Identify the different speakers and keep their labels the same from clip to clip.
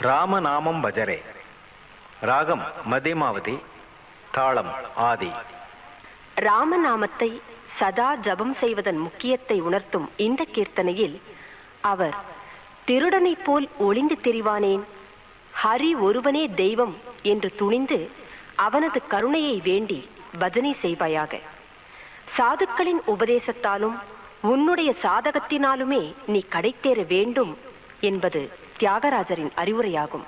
Speaker 1: ராமநாமம் பஜரே. ராகம் மதிமாவதி தாளம் ஆதி.
Speaker 2: ராமநாமத்தை சதா ஜபம் செய்வதன் முக்கியத்தை உணர்த்தும் இந்த கீர்த்தனையில் அவர் திருடனைப் போல் ஒளிந்து திரிவானேன் ஹரி ஒருவனே தெய்வம் என்று துணிந்து அவனது கருணையை வேண்டி பஜனை செய்வாயாக. சாதுக்களின் உபதேசத்தாலும் உன்னுடைய சாதகத்தினாலுமே நீ கடைத்தேற வேண்டும் என்பது தியாகராஜரின் அறிவுரையாகும்.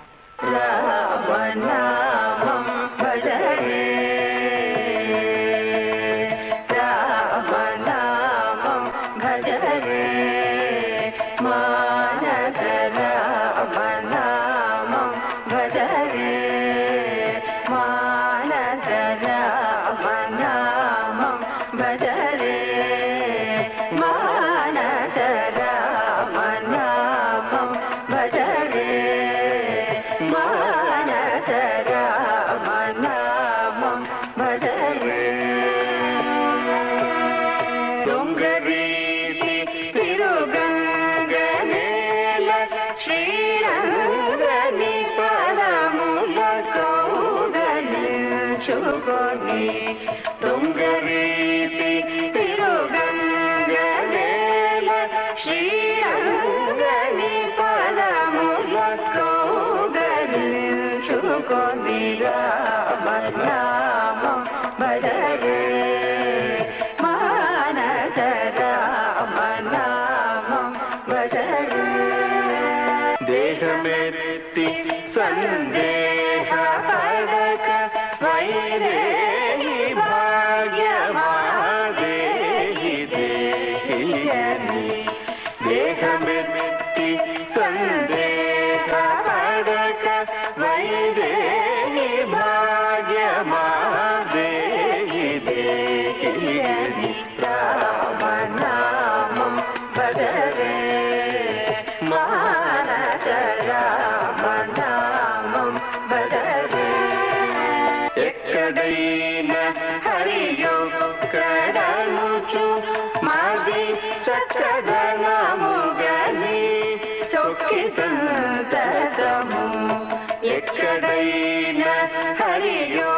Speaker 3: శ్రీరంగని పదముల కౌగలించుకొని దొంగరీతి తిరుగంగనేల శ్రీరంగని పదముల కౌగలించుకొని రామనామం देहमेति सन्देह परक वैरे ఎక్కడైన హరియో కడనుచు మాది చక్కదనముగని సొక్కి సంతతము ఎక్కడైన హరియో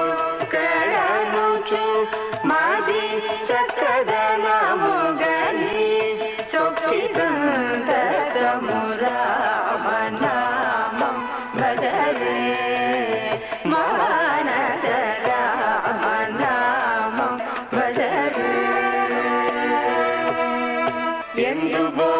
Speaker 3: కడనుచు మాది చక్కదనముగని సొక్కి సంత You. the.